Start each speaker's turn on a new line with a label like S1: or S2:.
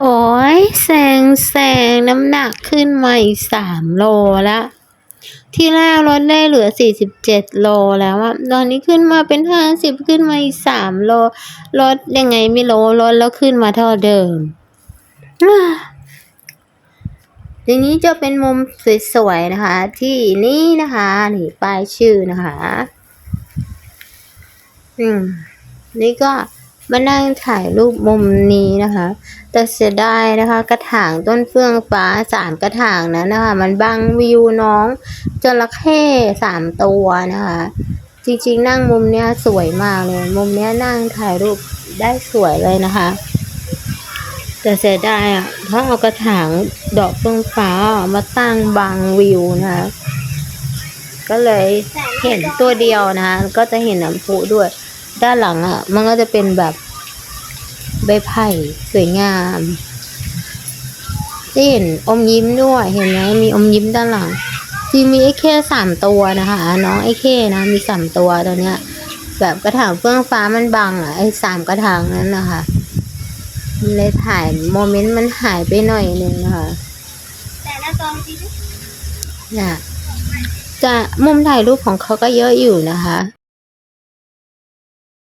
S1: โอ้ยแซงแซงน้ำหนักขึ้นมาอีกสามโลแล้วที่แรกลดได้เหลือสี่สิบเจ็ดโลแล้วอะตอนนี้ขึ้นมาเป็นห้าสิบขึ้นมาอีกสามโลลดยังไงไม่รู้ลดแล้วขึ้นมาเท่าเดิมอ่าทีนี้จะเป็นมุมสวยๆนะคะ ที่นี่นะคะนี่ป้ายชื่อนะคะ อืม นี่ก็ มานั่งถ่ายรูปมุมนี้นะคะ แต่เสียดายนะคะ กระถางต้นเฟื่องฟ้าสามกระถางนั้นนะคะ มันบังวิวน้องจระเข้สามตัวนะคะ จริงๆ นั่งมุมเนี้ยสวยมากเลย มุมเนี้ยนั่งถ่ายรูปได้สวยเลยนะคะแต่เสียดายอะถ้าเอากระถางดอกเฟื่องฟ้ามาตั้งบังวิวนะคะ ก็เลยเห็นตัวเดียวนะคะก็จะเห็นน้ำพุด้วย ด้านหลังอะ มันก็จะเป็นแบบ ใบไผ่สวยงามได้เห็นอมยิ้มด้วยเห็นไหมมีอมยิ้มด้านหลังจริงมีไอ้แค่สามตัวนะคะ น้องไอ้แค่นะมีสามตัวตัวเนี้ย แบบกระถางเฟื่องฟ้ามันบังอะไอ้สามกระถางนั้นนะคะมันเลยถ่ายโมเมนต์มันหายไปหน่อยนึงนะคะ
S2: แต่ละกองจริง
S1: น่ะจะมุมถ่ายรูปของเขาก็เยอะอยู่นะคะ